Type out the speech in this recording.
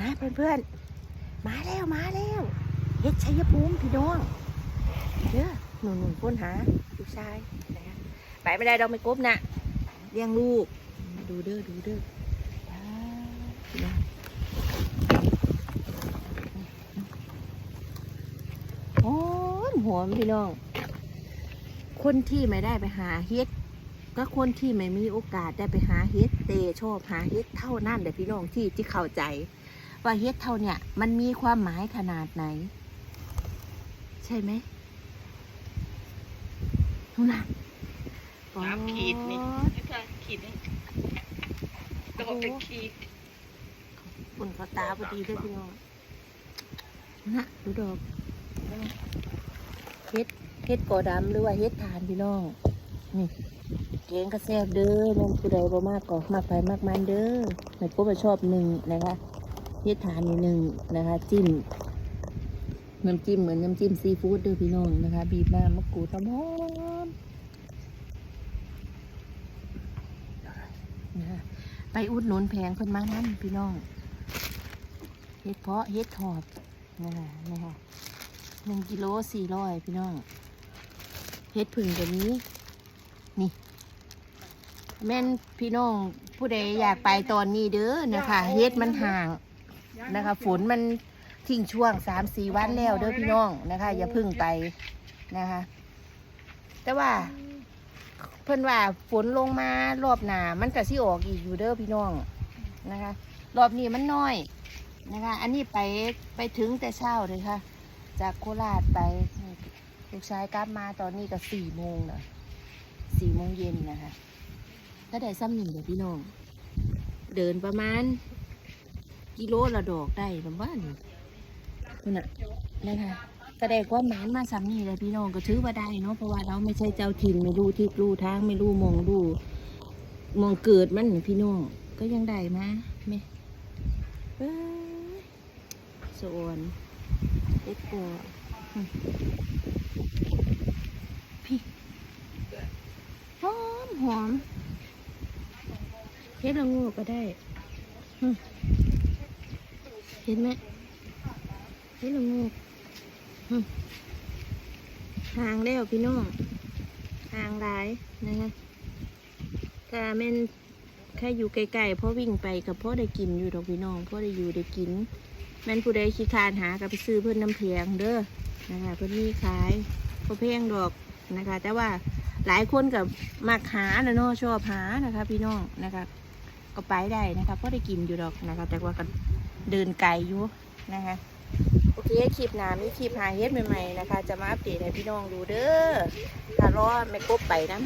นะเพื่อนๆ มาแล้วมาแล้วเฮ็ดชัยภูมิพี่น้องเด้อหนุ่นๆค้นหาลูกชายนะไปไม่ได้ดอกไม่กบนะเลี้ยงลูก ดูเด้อดูเด้อว้าวนะหอมหอมพี่น้อง คนที่ไม่ได้ไปหาเฮ็ดก็คนที่ไม่มีโอกาสได้ไปหาเฮ็ดเตชอบหาเฮ็ดเท่านั้นแต่พี่น้องที่ที่เข้าใจ ว่าเฮ็ดเท่าเนี่ย มันมีความหมายขนาดไหน ใช่ไหมนู่นน่ะสามขีดนี่อ๋อไม่ใช่ขีดนี่ก็บอกเป็นขีดฝุ่นเขาตาพอดีด้วยพี่น้องน่ะดูดอกเฮ็ดเฮ็ดกอดำหรือว่าเฮ็ดทานพี่น้องนี่เกงกระแซบเด้อแมันผู้ใดบ่มากก็มากไปมากมันเด้อแม่ก็มาชอบหนึ่งนะคะ เฮ็ดทานนี่หนึ่งนะคะ จิ้มน้ำจิ้มเหมือนน้ำจิ้มซีฟู้ดด้อพี่น้องนะคะ บีบน้ำมะกรูดหอมๆนะะไปอุดหนุนแพงคนมานั่นพี่น้องเฮ็ดเพาะเฮ็ดถอดนะคะนะคะหนึ่งกิโลสี่ร้อยพี่น้องเฮ็ดผึ่งตัวนี้ นี่ แม่นพี่น้องผู้ใดอยากไปตอนนี้เด้อนะคะ เฮ็ดมันห่าง นะคะ ฝนมันทิ้งช่วงสามสี่วันแล้วเด้อพี่น้องนะคะ อย่าเพึ่งไปนะคะ แต่ว่า เพิ่นว่าฝนลงมารอบหนามันก็สิออกอีกอยู่เด้อพี่น้องนะคะ รอบนี้มันน้อยนะคะ อันนี้ไปไปถึงแต่เช้าเลยค่ะ จากโคราชไปลูกชายกลับมาตอนนี้ก็สี่โมงนะสี่โมงเย็นนะคะ ถ้าได้ซ้ำหนึ่งเดี๋ยวพี่น้อง เดินประมาณ กิโลละดอกได้ประมาณนี้นั่นน่ะนะคะก็ได้ความหมานมาซ้ำนี่เลยพี่น้องก็ถือว่าได้เนาะเพราะว่าเราไม่ใช่เจ้าถิ่นไม่รู้ที่รู้ทางไม่รู้มองดูมองเกิดมันพี่น้องก็ยังได้มาไหมสวนเอ็ดโกพี่หอมหอมเฮ็ดละงูก็ได้อื เห็นไหมเฮ็ดละโงูอืมห่างแล้วพี่น้องห่างหลายนะคะถ้าแม่นแค่อยู่ไกลๆเพราะวิ่งไปกับพ่อได้กินอยู่ดอกพี่น้องพ่อได้อยู่ได้กิน แม่นผู้ใดขี้คานหาก็ไปซื้อเพื่อนน้ำเพียงเด้อนะคะเพื่อนมีขายพอเพียงดอกนะคะ แต่ว่าหลายคนกับมักหานะเนาะชอบหานะคะ พี่น้องนะคะ ก็ไปได้นะคะพราะได้กินอยู่ดอกนะคะ แต่ว่าก็ เดินไกลอยู่นะคะ โอเคคลิปหน้ามีคลิปหาเฮ็ดใหม่ๆนะคะ จะมาอัปเดตให้พี่น้องดูเด้อถ้ารอดไม่กบไปนะ